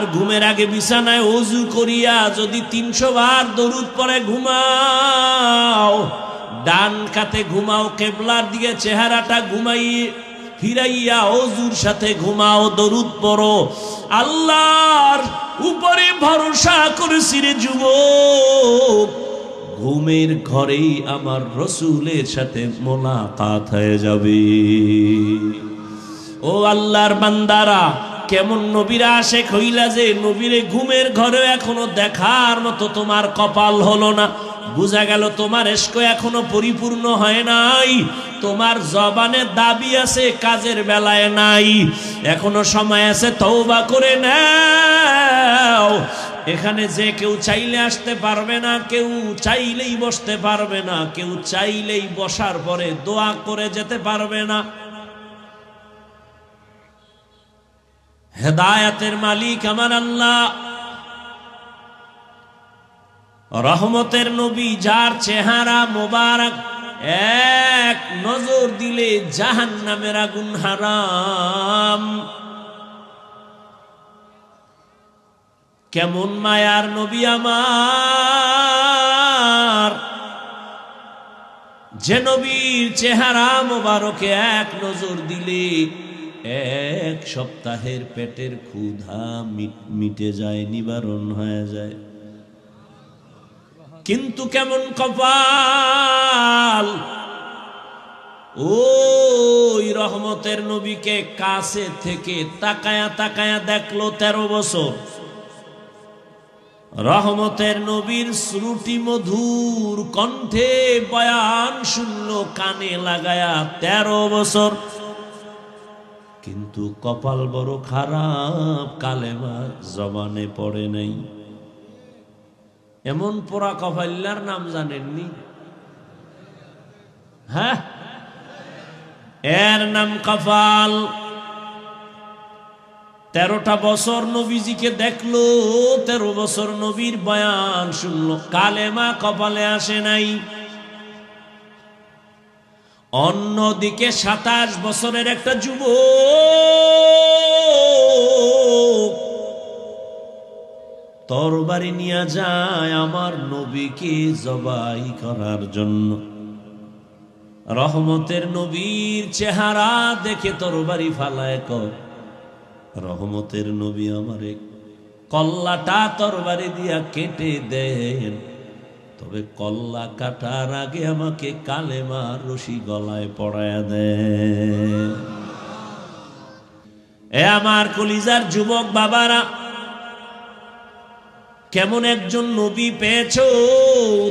আর ঘুমের আগে বিছানায় অজু করিয়া যদি তিনশো বার দরুদ পরে ঘুমাও, ডান কাতে ঘুমাও কেবলার দিকে চেহারাটা ঘুমাই, ফিরাইয়া অজুর সাথে ঘুমাও, দরুদ পড়ো। আল্লাহর উপরে ভরসা করেছি রে যুবক, ঘুমের ঘরেই আমার রসুলের সাথে মোলাকাত হয়ে যাবে। ও আল্লাহর বান্দারা কেমন নবীরা আসে কইলা যে নবীরে ঘুমের ঘরে এখনও দেখার মতো তোমার কপাল হলো না। বুঝা গেল তোমার এস্ক এখনও পরিপূর্ণ হয় নাই। তোমার জবানে দাবি আছে, কাজের বেলায় নাই। এখনও সময় আছে তৌবা করে নাও। এখানে যে কেউ চাইলে আসতে পারবে না, কেউ চাইলেই বসতে পারবে না, কেউ চাইলেই বসার পরে দোয়া করে যেতে পারবে না। হেদায়াতের মালিক আমার আল্লাহ। রহমতের নবী যার চেহারা মোবারক, এক নজর দিলে জাহান নামের আগুন হারাম। কেমন মায়ার নবী আমার। যে নবীর চেহারা মোবারকে এক নজর দিলে এক সপ্তাহের পেটের ক্ষুধা মিটে যায়, নিবারণ হয়ে যায়। কিন্তু কেমন কপাল? ওই রহমতের নবীকে কাছে থেকে তাকায়া তাকায়া দেখল তেরো বছর। রহমতের নবীর শ্রুটি মধুর কণ্ঠে বয়ান শুনলো, কানে লাগায়া তেরো বছর। কিন্তু কপাল বড় খারাপ, কালেমা জবানে পড়ে নাই। এমন পোড়া কপাল্লার নাম জানেননি? হ্যাঁ? এর নাম কপাল। তেরোটা বছর নবীজিকে দেখল, তেরো বছর নবীর বয়ান শুনলো, কালেমা কপালে আসে নাই। অন্যদিকে সাতাশ বছরের একটা যুব তরবারি নিয়ে যায় আমার নবীকে জবাই করার জন্য। রহমতের নবীর চেহারা দেখে তরবারি ফালায় কর। রহমতের নবী আমারে কল্লাটা তরবারি দিয়া কেটে দেন। তবে কল্লা কাটার আগে আমাকে কালেমা রশি গলায় পড়ায় দেন এ আমার কলিজার যুবক বাবারা, কেমন একজন নবী পেয়েছ?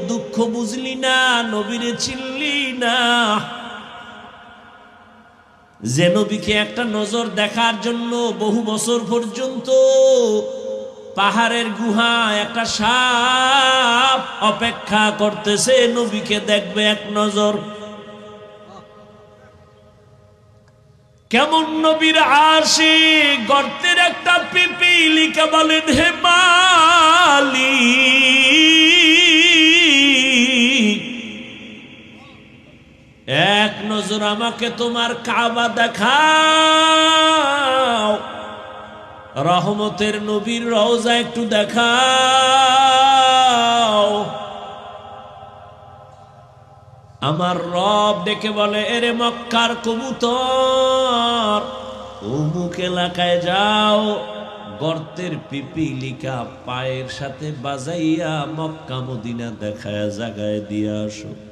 দুঃখ বুঝলি না, নবীরে চিনলি না। যে নবীকে একটা নজর দেখার জন্য বহু বছর পর্যন্ত পাহাড়ের গুহা একটা সাপ অপেক্ষা করতেছে, নবীকে দেখবে এক নজর। কেমন নবীর আসে গর্তের একটা পিপিলিকা বলেন, হে মালি এক নজর আমাকে তোমার কাবা দেখাও। রহমতের নবীর রওজা একটু দেখাও। আমার রব ডেকে বলে, এরে মক্কার কবুতর, অমুক এলাকায় যাও, গর্তের পিপিলিকা পায়ের সাথে বাজাইয়া মক্কা মদিনা দেখায়, জাগায় দিয়ে আসো।